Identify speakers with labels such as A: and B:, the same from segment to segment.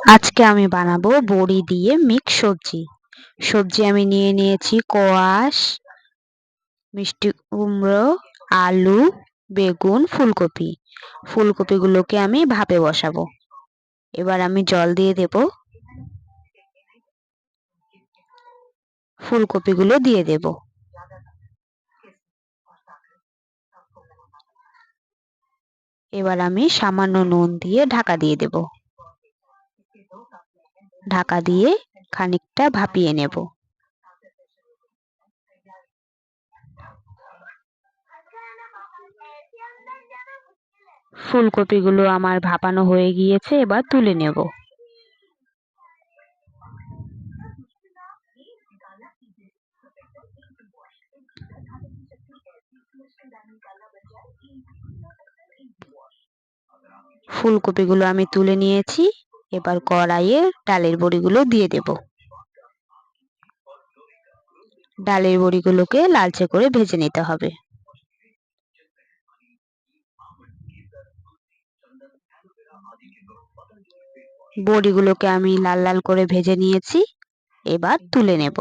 A: আজকে আমি বানাবো বড়ি দিয়ে মিক্স সবজি। সবজি আমি নিয়ে নিয়েছি কোয়াশ, মিষ্টি কুমড়ো, আলু, বেগুন, ফুলকপি। ফুলকপিগুলোকে আমি ভাপে বসাবো। এবার আমি জল দিয়ে দেব। ফুলকপিগুলো দিয়ে দেব। এবার আমি সামান্য নুন দিয়ে ঢাকা দিয়ে দেবো। ঢাকা দিয়ে খানিকটা ভাপিয়ে নেব। ফুলকপিগুলো আমার ভাপানো হয়ে গিয়েছে, এবার তুলে নেব। ফুলকপিগুলো আমি তুলে নিয়েছি। এবার কড়াইয়ে ডালের বড়িগুলো দিয়ে দেব। ডালের বড়িগুলোকে লালচে করে ভেজে নিতে হবে। বড়িগুলোকে আমি লাল লাল করে ভেজে নিয়েছি। এবার তুলে নেব।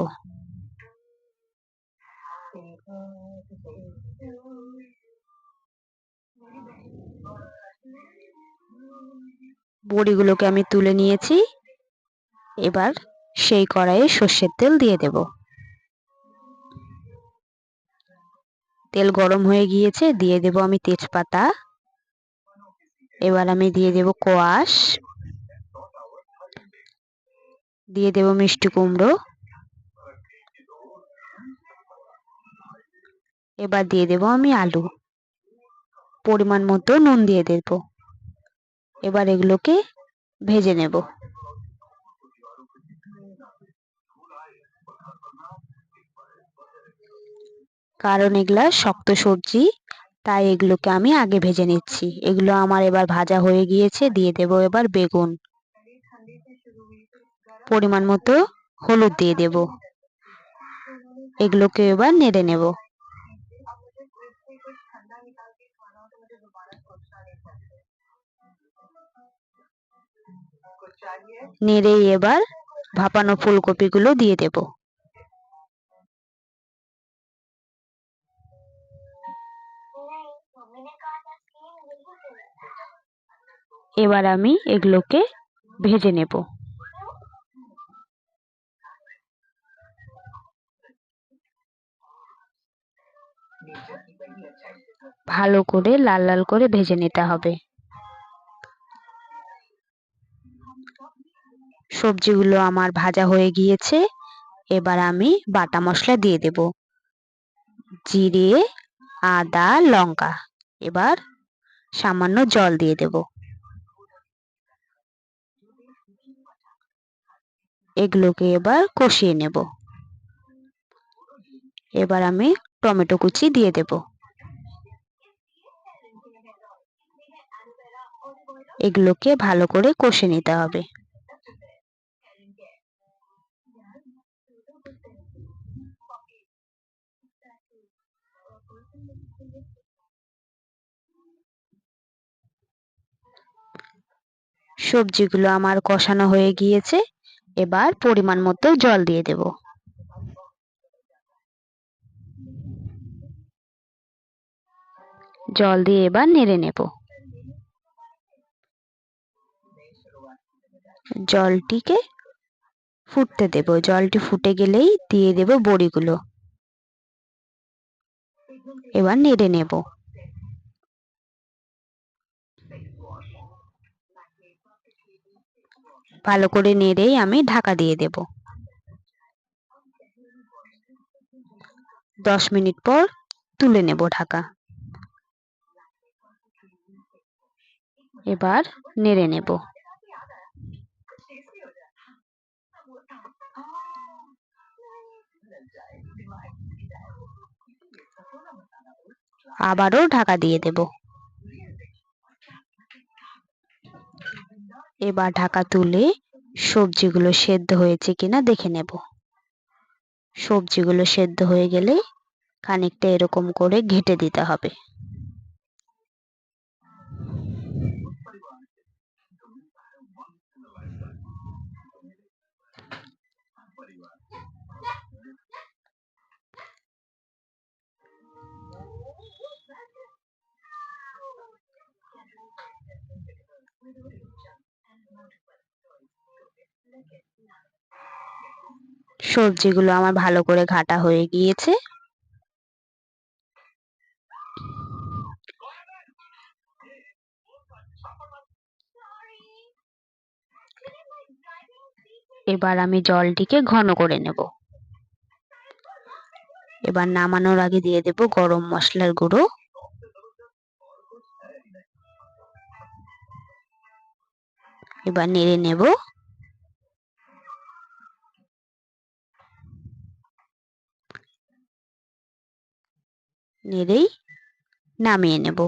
A: বড়িগুলোকে আমি তুলে নিয়েছি। এবার সেই কড়াইয়ে সর্ষের তেল দিয়ে দেব। তেল গরম হয়ে গিয়েছে, দিয়ে দেব আমি তেজপাতা। এবার আমি দিয়ে দেব কোয়াশ। দিয়ে দেব মিষ্টি কুমড়ো। এবার দিয়ে দেব আমি আলু। পরিমাণ মতো নুন দিয়ে দেবো। এবার এগুলোকে ভেজে নেব। কারণ এগুলা শক্ত সবজি, তাই এগুলোকে আমি আগে ভেজে নিচ্ছি। এগুলো আমার এবার ভাজা হয়ে গিয়েছে, দিয়ে দেব এবার বেগুন। পরিমাণ মতো হলুদ দিয়ে দেব। এগুলোকে এবার নেড়ে নেব। নেড়ে এবার ভাপানো ফুলকপিগুলো দিয়ে দেব। এবার আমি এগুলোকে ভেজে নেব। ভালো করে লাল লাল করে ভেজে নিতে হবে। সবজিগুলো আমার ভাজা হয়ে গিয়েছে, এবার আমি বাটা মশলা দিয়ে দেব। জিরে, আদা, লঙ্কা, এবার সামান্য জল দিয়ে দেব। এগুলোকে এবার কষিয়ে নেব। এবার আমি টমেটো কুচি দিয়ে দেব। এগুলোকে ভালো করে কষে নিতে হবে। সবজিগুলো আমার কষানো হয়ে গিয়েছে, এবার পরিমাণ মতো জল দিয়ে দেব। জল দিয়ে এবার নেড়ে নেব। জলটিকে ফুটতে দেব। জলটি ফুটে গেলেই দিয়ে দেব বড়িগুলো। এবার নেড়ে নেব। ভালো করে নেড়েই আমি ঢাকা দিয়ে দেব। দশ মিনিট পর তুলে নেব ঢাকা। এবার নেড়ে নেব। আবারও ঢাকা দিয়ে দেব। এবার ঢাকা তুলে সবজিগুলো সেদ্ধ হয়েছে কিনা দেখে নেব। সবজিগুলো সেদ্ধ হয়ে গেলে খানিকটা এরকম করে ঘেটে দিতে হবে। সবজিগুলো আমার ভালো করে ঘাটা হয়ে গিয়েছে। এবার আমি জলটিকে ঘন করে নেব। এবার নামানোর আগে দিয়ে দেব গরম মশলার গুঁড়ো। এবার নেড়ে নেব। নেড়েই নামিয়ে নেব।